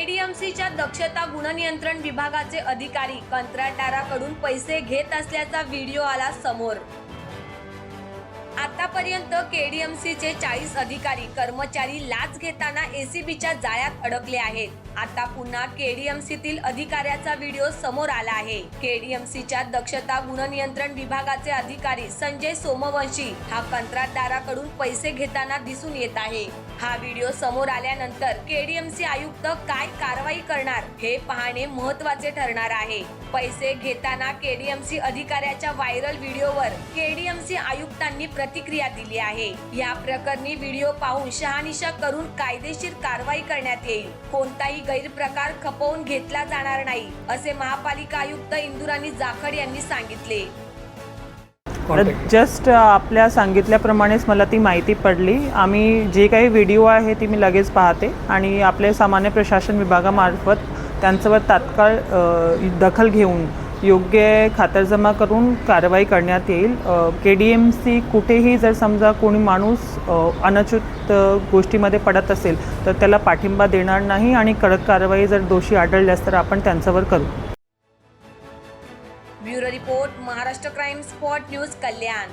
एडीएमसीच्या दक्षता गुणनियंत्रण विभागाचे अधिकारी कंत्राटदाराकडून पैसे घेत असल्याचा व्हिडिओ आला समोर. आतापर्यंत केडीएमसीचे चाळीस अधिकारी कर्मचारी लाच घेताना एसीबीच्या जाळ्यात अडकले आहेत. आता पुन्हा केडीएमसीतील अधिकाऱ्याचा व्हिडिओ समोर आला आहे. केडीएमसीच्या दक्षता गुणनियंत्रण विभागाचे अधिकारी संजय सोमवंशी हा कंत्राटदाराकडून पैसे घेताना दिसून येत आहे. हा व्हिडिओ समोर आल्यानंतर केडीएमसी आयुक्त काय कारवाई करणार हे पाहणे महत्त्वाचे ठरणार आहे. पैसे घेताना केडीएमसी अधिकाऱ्याच्या व्हायरल व्हिडिओवर केडीएमसी आयुक्तांनी प्रतिक्रिया दिली आहे. या प्रकरणी व्हिडिओ पाहून शहानिशा करून कायदेशीर कारवाई करण्यात येईल. कोणताही गैरप्रकार खपवून घेतला जाणार नाही असे महापालिका आयुक्त इंदुराणी जाखड यांनी सांगितले. जस्ट आपल्या सांगितल्याप्रमाणेच मला ती माहिती पडली. आम्ही जे काही व्हिडिओ आहे ती मी लगेच पाहते आणि आपले सामान्य प्रशासन विभागामार्फत त्यांच्यावर तात्काळ दखल घेऊन योग्य खातरजमा करून कारवाई करण्यात येईल. के डी एम सी कुठेही जर समजा कोणी माणूस अनचूत गोष्टीमध्ये पडत असेल तर त्याला पाठिंबा देणार नाही आणि कडक कारवाई जर दोषी आढळल्यास तर आपण त्यांच्यावर करू. Bureau report Maharashtra crime spot news Kalyan.